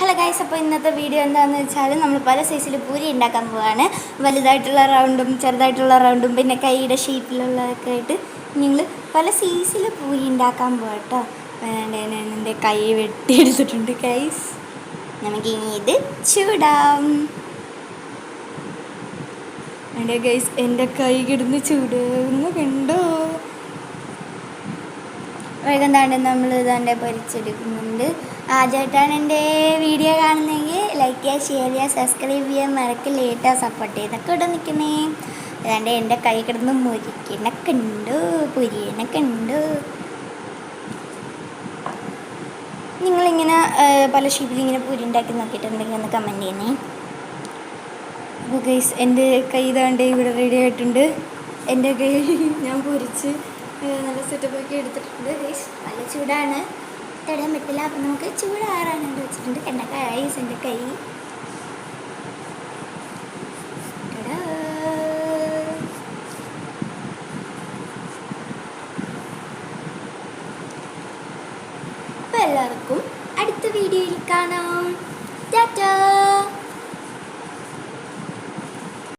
Hello guys അപ്പോൾ ഇന്നത്തെ video എന്താണെന്ന് വെച്ചാൽ നമ്മൾ പല സൈസിൽ പൂരി ഉണ്ടാക്കാൻ പോവാണ്. വലുതായിട്ടുള്ള റൗണ്ടും ചെറുതായിട്ടുള്ള റൗണ്ടും പിന്നെ കൈയുടെ ഷേപ്പിലുള്ളതൊക്കെ ആയിട്ട് നിങ്ങൾ പല സൈസിൽ പൂരി ഉണ്ടാക്കാൻ പോകട്ടോ കേട്ടോ ഞാൻ എന്റെ കൈ വെട്ടിയെടുത്തിട്ടുണ്ട് ഗൈസ് നമുക്ക് ഇനി ഇത് ചൂടാം. എന്റെ ഗൈസ് എന്റെ കൈ കിടന്ന് ചൂടാവുന്നു കണ്ടോ? വൈകുന്നേരം നമ്മൾ ഇതാണ്ട് പൊരിച്ചെടുക്കുന്നുണ്ട്. ആദ്യമായിട്ടാണ് എന്റെ വീഡിയോ കാണുന്നതെങ്കിൽ ലൈക്ക് ചെയ്യുക ഷെയർ ചെയ്യുക സബ്സ്ക്രൈബ് ചെയ്യുക. മറക്കില്ല ഏറ്റവും സപ്പോർട്ട് ചെയ്തൊക്കെ ഇവിടെ നിൽക്കുന്നേ. അതാണ്ട് എന്റെ കൈ കിടന്ന് മുരിക്കണൊക്കെ ഉണ്ട് പുരിയനൊക്കെ ഉണ്ട് നിങ്ങളിങ്ങനെ പല ഷേപ്പിൽ ഇങ്ങനെ പുരി ഉണ്ടാക്കി നോക്കിയിട്ടുണ്ടെങ്കിൽ ഒന്ന് കമന്റ് ചെയ്യണേ ഗൈസ് എന്റെ കൈ ഇതാണ്ട് ഇവിടെ റെഡി ആയിട്ടുണ്ട്. എന്റെ കൈ ഞാൻ പൊരിച്ച് നല്ല സെറ്റപ്പൊക്കെ എടുത്തിട്ടുണ്ട്. നല്ല ചൂടാണ്. തടയാൻ പറ്റില്ല അപ്പം നമുക്ക് ചൂടാറാനായിട്ട് വെച്ചിട്ടുണ്ട്. ഗൈസ് എന്റെ കൈ. എല്ലാവർക്കും അടുത്ത വീഡിയോയിൽ കാണാം.